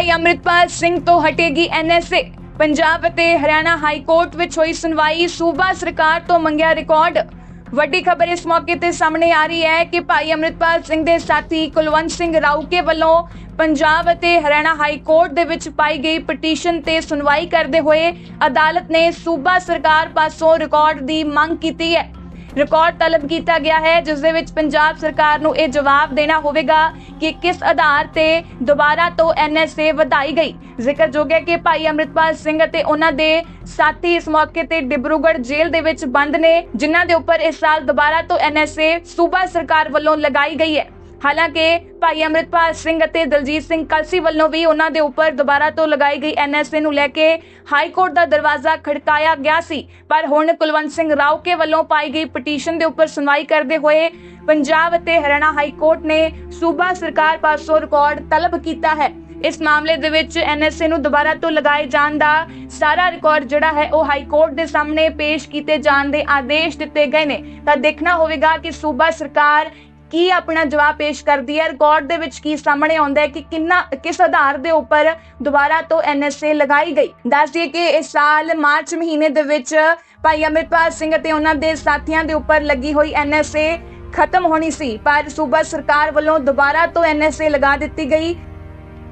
ਭਾਈ ਅੰਮ੍ਰਿਤਪਾਲ ਸਿੰਘ ਤੋਂ ਹਟੇਗੀ ਐਨਐਸਏ ਪੰਜਾਬ ਅਤੇ Haryana high court ਵਿੱਚ ਹੋਈ ਸੁਣਵਾਈ ਸੂਬਾ ਸਰਕਾਰ ਤੋਂ ਮੰਗਿਆ ਰਿਕਾਰਡ। ਵੱਡੀ ਖਬਰ ਇਸ ਮੌਕੇ ਤੇ ਸਾਹਮਣੇ ਆ ਰਹੀ ਹੈ ਕਿ ਭਾਈ ਅੰਮ੍ਰਿਤਪਾਲ ਸਿੰਘ ਦੇ ਸਾਥੀ ਕੁਲਵੰਤ ਸਿੰਘ ਰਾਊਕੇ ਵੱਲੋਂ ਪੰਜਾਬ ਅਤੇ ਹਰਿਆਣਾ ਹਾਈ ਕੋਰਟ ਦੇ ਵਿੱਚ ਪਾਈ ਗਈ ਪਟੀਸ਼ਨ ਤੇ ਸੁਣਵਾਈ ਕਰਦੇ ਹੋਏ ਅਦਾਲਤ ਨੇ ਸੂਬਾ ਸਰਕਾਰ ਪਾਸੋਂ ਰਿਕਾਰਡ ਦੀ ਮੰਗ ਕੀਤੀ ਹੈ। ਰਿਕਾਰਡ ਤਲਬ ਕੀਤਾ ਗਿਆ ਹੈ, ਜਿਸ ਦੇ ਵਿੱਚ ਪੰਜਾਬ ਸਰਕਾਰ ਨੂੰ ਇਹ ਜਵਾਬ ਦੇਣਾ ਹੋਵੇਗਾ ਕਿ ਕਿਸ ਆਧਾਰ ਤੇ ਦੁਬਾਰਾ ਤੋਂ ਐਨਐਸਏ ਵਧਾਈ ਗਈ। ਜ਼ਿਕਰਯੋਗ ਹੈ ਕਿ ਭਾਈ ਅੰਮ੍ਰਿਤਪਾਲ ਸਿੰਘ ਅਤੇ ਉਹਨਾਂ ਦੇ ਸਾਥੀ ਇਸ ਮੌਕੇ ਤੇ ਡਿਬਰੂਗੜ੍ਹ ਜੇਲ੍ਹ ਦੇ ਵਿੱਚ ਬੰਦ ਨੇ, ਜਿਨ੍ਹਾਂ ਦੇ ਉੱਪਰ ਇਸ ਸਾਲ ਦੁਬਾਰਾ ਤੋਂ ਐਨਐਸਏ ਸੂਬਾ ਸਰਕਾਰ ਵੱਲੋਂ ਲਗਾਈ ਗਈ ਹੈ। ਹਾਲਾਂਕਿ ਭਾਈ ਅੰਮ੍ਰਿਤਪਾਲ ਸਿੰਘ ਅਤੇ ਦਲਜੀਤ ਸਿੰਘ ਕਲਸੀ ਵੱਲੋਂ ਵੀ ਉਹਨਾਂ ਦੇ ਉੱਪਰ ਦੁਬਾਰਾ ਤੋਂ ਲਗਾਈ ਗਈ ਐਨਐਸਏ ਨੂੰ ਲੈ ਕੇ ਹਾਈ ਕੋਰਟ ਦਾ ਦਰਵਾਜ਼ਾ ਖੜਕਾਇਆ ਗਿਆ ਸੀ। ਪਰ ਹੁਣ ਕੁਲਵੰਤ ਸਿੰਘ ਰਾਉਕੇ ਵੱਲੋਂ ਪਾਈ ਗਈ ਪਟੀਸ਼ਨ ਦੇ ਉੱਪਰ ਸੁਣਵਾਈ ਕਰਦੇ ਹੋਏ ਪੰਜਾਬ ਅਤੇ ਹਰਿਆਣਾ ਹਾਈ ਕੋਰਟ ਨੇ ਸੂਬਾ ਸਰਕਾਰ ਪਾਸੋਂ ਰਿਕਾਰਡ ਤਲਬ ਕੀਤਾ ਹੈ। ਇਸ ਮਾਮਲੇ ਦੇ ਵਿੱਚ ਐਨਐਸਏ ਨੂੰ ਦੁਬਾਰਾ ਤੋਂ ਲਗਾਏ ਜਾਣ ਦਾ ਸਾਰਾ ਰਿਕਾਰਡ ਜਿਹੜਾ ਹੈ ਉਹ ਹਾਈ ਕੋਰਟ ਦੇ ਸਾਹਮਣੇ ਪੇਸ਼ ਕੀਤੇ ਜਾਣ ਦੇ ਆਦੇਸ਼ ਦਿੱਤੇ ਗਏ ਨੇ। ਤਾਂ ਦੇਖਣਾ ਹੋਵੇਗਾ ਕਿ ਸੂਬਾ ਸਰਕਾਰ ਕੀ ਆਪਣਾ ਜਵਾਬ ਪੇਸ਼ ਕਰਦੀ ਹੈ? ਰਿਕਾਰਡ ਦੇ ਵਿੱਚ ਕੀ ਸਾਹਮਣੇ ਆਉਂਦਾ ਹੈ ਕਿ ਕਿੰਨਾ, ਕਿਸ ਆਧਾਰ ਦੇ ਉੱਪਰ ਦੁਬਾਰਾ ਤੋਂ ਐਨਐਸਏ ਲਗਾਈ ਗਈ? ਦੱਸ ਦਈਏ ਕਿ ਇਸ ਸਾਲ ਮਾਰਚ ਮਹੀਨੇ ਦੇ ਵਿੱਚ ਭਾਈ ਅੰਮ੍ਰਿਤਪਾਲ ਸਿੰਘ ਅਤੇ ਉਹਨਾਂ ਦੇ ਸਾਥੀਆਂ ਦੇ ਉੱਪਰ ਲੱਗੀ ਹੋਈ ਐਨਐਸਏ ਖਤਮ ਹੋਣੀ ਸੀ, ਪਰ ਸੂਬਾ ਸਰਕਾਰ ਵੱਲੋਂ ਦੁਬਾਰਾ ਤੋਂ ਐਨਐਸਏ ਲਗਾ ਦਿੱਤੀ ਗਈ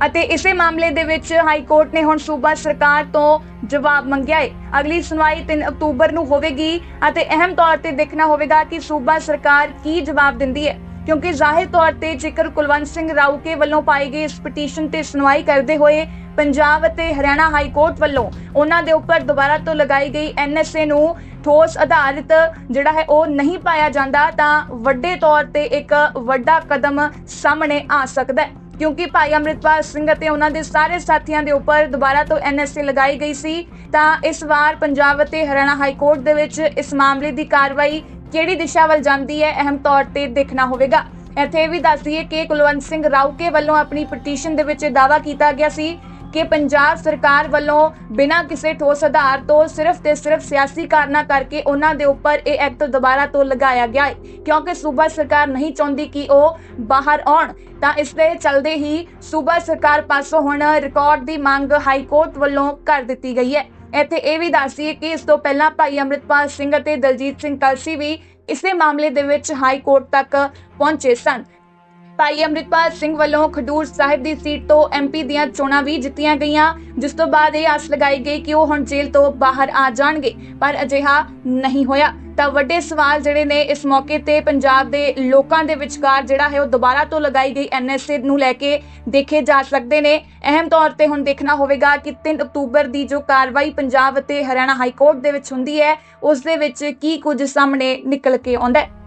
ਅਤੇ ਇਸੇ ਮਾਮਲੇ ਦੇ ਵਿੱਚ ਹਾਈ ਕੋਰਟ ਨੇ ਹੁਣ ਸੂਬਾ ਸਰਕਾਰ ਤੋਂ ਜਵਾਬ ਮੰਗਿਆ ਹੈ। ਅਗਲੀ ਸੁਣਵਾਈ 3 ਅਕਤੂਬਰ ਨੂੰ ਹੋਵੇਗੀ ਅਤੇ ਅਹਿਮ ਤੌਰ ਤੇ ਦੇਖਣਾ ਹੋਵੇਗਾ ਕਿ ਸੂਬਾ ਸਰਕਾਰ ਕੀ ਜਵਾਬ ਦਿੰਦੀ ਹੈ। ਕਿਉਂਕਿ ਜ਼ਾਹਿਰ ਤੌਰ ਤੇ ਜੇਕਰ ਕੁਲਵੰਤ ਸਿੰਘ ਰਾਊਕੇ ਵੱਲੋਂ ਪਾਈ ਗਈ ਇਸ ਪਟੀਸ਼ਨ ਤੇ ਸੁਣਵਾਈ ਕਰਦੇ ਹੋਏ ਪੰਜਾਬ ਅਤੇ ਹਰਿਆਣਾ ਹਾਈ ਕੋਰਟ ਵੱਲੋਂ ਉਹਨਾਂ ਦੇ ਉੱਪਰ ਦੁਬਾਰਾ ਤੋਂ ਲਗਾਈ ਗਈ ਐਨਐਸਏ ਨੂੰ ਠੋਸ ਆਧਾਰਿਤ ਜਿਹੜਾ ਹੈ ਉਹ ਨਹੀਂ ਪਾਇਆ ਜਾਂਦਾ, ਤਾਂ ਵੱਡੇ ਤੌਰ ਤੇ ਇੱਕ ਵੱਡਾ ਕਦਮ ਸਾਹਮਣੇ ਆ ਸਕਦਾ ਹੈ। ਕਿਉਂਕਿ ਭਾਈ ਅੰਮ੍ਰਿਤਪਾਲ ਸਿੰਘ ਅਤੇ ਉਹਨਾਂ ਦੇ ਸਾਰੇ ਸਾਥੀਆਂ ਦੇ ਉੱਪਰ ਦੁਬਾਰਾ ਤੋਂ ਐਨਐਸਏ ਲਗਾਈ ਗਈ ਸੀ, ਤਾਂ ਇਸ ਵਾਰ ਪੰਜਾਬ ਅਤੇ ਹਰਿਆਣਾ ਹਾਈ ਕੋਰਟ ਦੇ ਵਿੱਚ ਇਸ ਮਾਮਲੇ ਦੀ ਕਾਰਵਾਈ ਕਿਹੜੀ ਦਿਸ਼ਾ ਵੱਲ ਜਾਂਦੀ ਹੈ, ਅਹਿਮ ਤੌਰ ਤੇ ਦੇਖਣਾ ਹੋਵੇਗਾ। ਇੱਥੇ ਵੀ ਦੱਸ ਦਈਏ ਕਿ ਕੁਲਵੰਤ ਸਿੰਘ ਰਾਊਕੇ ਵੱਲੋਂ ਆਪਣੀ ਪਟੀਸ਼ਨ ਦੇ ਵਿੱਚ ਦਾਅਵਾ ਕੀਤਾ ਗਿਆ ਸੀ ਕਿ ਪੰਜਾਬ ਸਰਕਾਰ ਵੱਲੋਂ ਬਿਨਾਂ ਕਿਸੇ ਠੋਸ ਆਧਾਰ ਤੋਂ ਸਿਰਫ ਤੇ ਸਿਰਫ ਸਿਆਸੀ ਕਾਰਨਾਂ ਕਰਕੇ ਉਹਨਾਂ ਦੇ ਉੱਪਰ ਇਹ ਐਕਟ ਦੁਬਾਰਾ ਤੋਂ ਲਗਾਇਆ ਗਿਆ ਹੈ। ਕਿਉਂਕਿ ਸੂਬਾ ਸਰਕਾਰ ਨਹੀਂ ਚਾਹੁੰਦੀ ਕਿ ਉਹ ਬਾਹਰ ਆਉਣ, ਤਾਂ ਇਸ ਦੇ ਚਲਦੇ ਹੀ ਸੂਬਾ ਸਰਕਾਰ ਪਾਸੋਂ ਹੁਣ ਰਿਕਾਰਡ ਦੀ ਮੰਗ ਹਾਈ ਕੋਰਟ ਵੱਲੋਂ ਕਰ ਦਿੱਤੀ ਗਈ ਹੈ। ਇੱਥੇ ਇਹ ਵੀ ਦੱਸੀਏ ਕਿ ਇਸ ਤੋਂ ਪਹਿਲਾਂ ਭਾਈ ਅੰਮ੍ਰਿਤਪਾਲ ਸਿੰਘ ਅਤੇ ਦਲਜੀਤ ਸਿੰਘ ਕਲਸੀ ਵੀ ਇਸੇ ਮਾਮਲੇ ਦੇ ਵਿੱਚ ਹਾਈ ਕੋਰਟ ਤੱਕ ਪਹੁੰਚੇ ਸਨ। ਭਾਈ ਅੰਮ੍ਰਿਤਪਾਲ ਸਿੰਘ ਵੱਲੋਂ ਖਡੂਰ ਸਾਹਿਬ ਦੀ ਸੀਟ ਤੋਂ ਐਮਪੀ ਦੀਆਂ ਚੋਣਾਂ ਵੀ ਜਿੱਤੀਆਂ ਗਈਆਂ, ਜਿਸ ਤੋਂ ਬਾਅਦ ਇਹ ਆਸ ਲਗਾਈ ਗਈ ਕਿ ਉਹ ਹੁਣ ਜੇਲ੍ਹ ਤੋਂ ਬਾਹਰ ਆ ਜਾਣਗੇ, ਪਰ ਅਜਿਹਾ ਨਹੀਂ ਹੋਇਆ। ਤਾਂ ਵੱਡੇ ਸਵਾਲ ਜਿਹੜੇ ਨੇ ਇਸ ਮੌਕੇ ਤੇ ਪੰਜਾਬ ਦੇ ਲੋਕਾਂ ਦੇ ਵਿਚਕਾਰ ਜਿਹੜਾ ਹੈ ਉਹ ਦੁਬਾਰਾ ਤੋਂ ਲਗਾਈ ਗਈ ਐਨਐਸਏ ਨੂੰ ਲੈ ਕੇ ਦੇਖੇ ਜਾ ਸਕਦੇ ਨੇ। ਅਹਿਮ ਤੌਰ ਤੇ ਹੁਣ ਦੇਖਣਾ ਹੋਵੇਗਾ ਕਿ 3 ਅਕਤੂਬਰ ਦੀ ਜੋ ਕਾਰਵਾਈ ਪੰਜਾਬ ਅਤੇ ਹਰਿਆਣਾ ਹਾਈ ਕੋਰਟ ਦੇ ਵਿੱਚ ਹੁੰਦੀ ਹੈ, ਉਸ ਦੇ ਵਿੱਚ ਕੀ ਕੁਝ ਸਾਹਮਣੇ ਨਿਕਲ ਕੇ ਆਉਂਦਾ ਹੈ।